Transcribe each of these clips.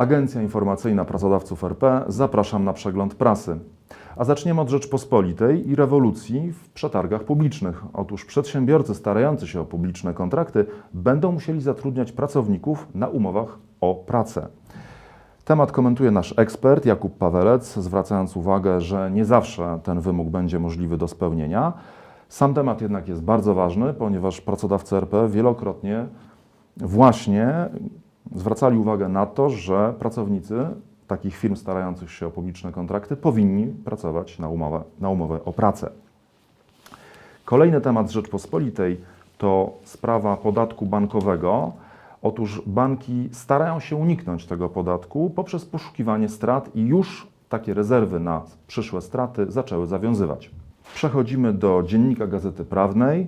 Agencja Informacyjna Pracodawców RP. Zapraszam na przegląd prasy. A zaczniemy od Rzeczpospolitej i rewolucji w przetargach publicznych. Otóż przedsiębiorcy starający się o publiczne kontrakty będą musieli zatrudniać pracowników na umowach o pracę. Temat komentuje nasz ekspert Jakub Pawelec, zwracając uwagę, że nie zawsze ten wymóg będzie możliwy do spełnienia. Sam temat jednak jest bardzo ważny, ponieważ pracodawcy RP wielokrotnie właśnie zwracali uwagę na to, że pracownicy takich firm starających się o publiczne kontrakty powinni pracować na umowę, na umowę o pracę. Kolejny temat Rzeczpospolitej to sprawa podatku bankowego. Otóż banki starają się uniknąć tego podatku poprzez poszukiwanie strat i już takie rezerwy na przyszłe straty zaczęły zawiązywać. Przechodzimy do dziennika Gazety Prawnej.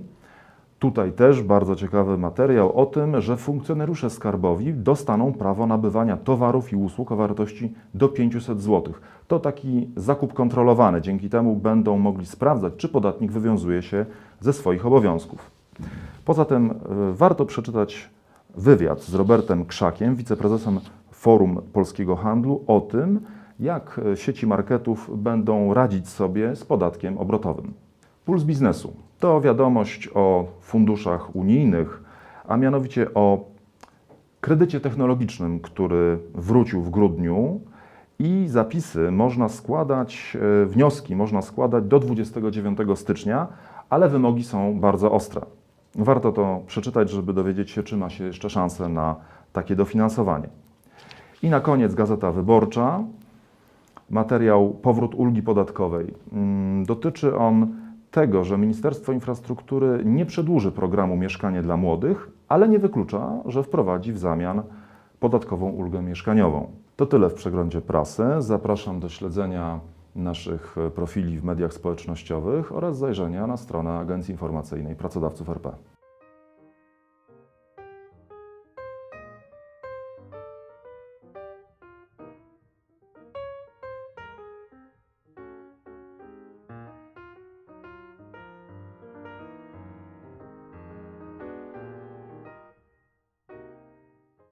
Tutaj też bardzo ciekawy materiał o tym, że funkcjonariusze skarbowi dostaną prawo nabywania towarów i usług o wartości do 500 zł. To taki zakup kontrolowany. Dzięki temu będą mogli sprawdzać, czy podatnik wywiązuje się ze swoich obowiązków. Poza tym y, warto przeczytać wywiad z Robertem Krzakiem, wiceprezesem Forum Polskiego Handlu, o tym, jak y, sieci marketów będą radzić sobie z podatkiem obrotowym. Puls biznesu to wiadomość o funduszach unijnych, a mianowicie o kredycie technologicznym, który wrócił w grudniu i zapisy można składać, e, wnioski można składać do 29 stycznia, ale wymogi są bardzo ostre. Warto to przeczytać, żeby dowiedzieć się, czy ma się jeszcze szansę na takie dofinansowanie. I na koniec Gazeta Wyborcza. Materiał Powrót ulgi podatkowej. Mm, Dotyczy on tego, że Ministerstwo Infrastruktury nie przedłuży programu Mieszkanie dla Młodych, ale nie wyklucza, że wprowadzi w zamian podatkową ulgę mieszkaniową. To tyle w przeglądzie prasy. Zapraszam do śledzenia naszych profili w mediach społecznościowych oraz zajrzenia na stronę Agencji Informacyjnej Pracodawców RP.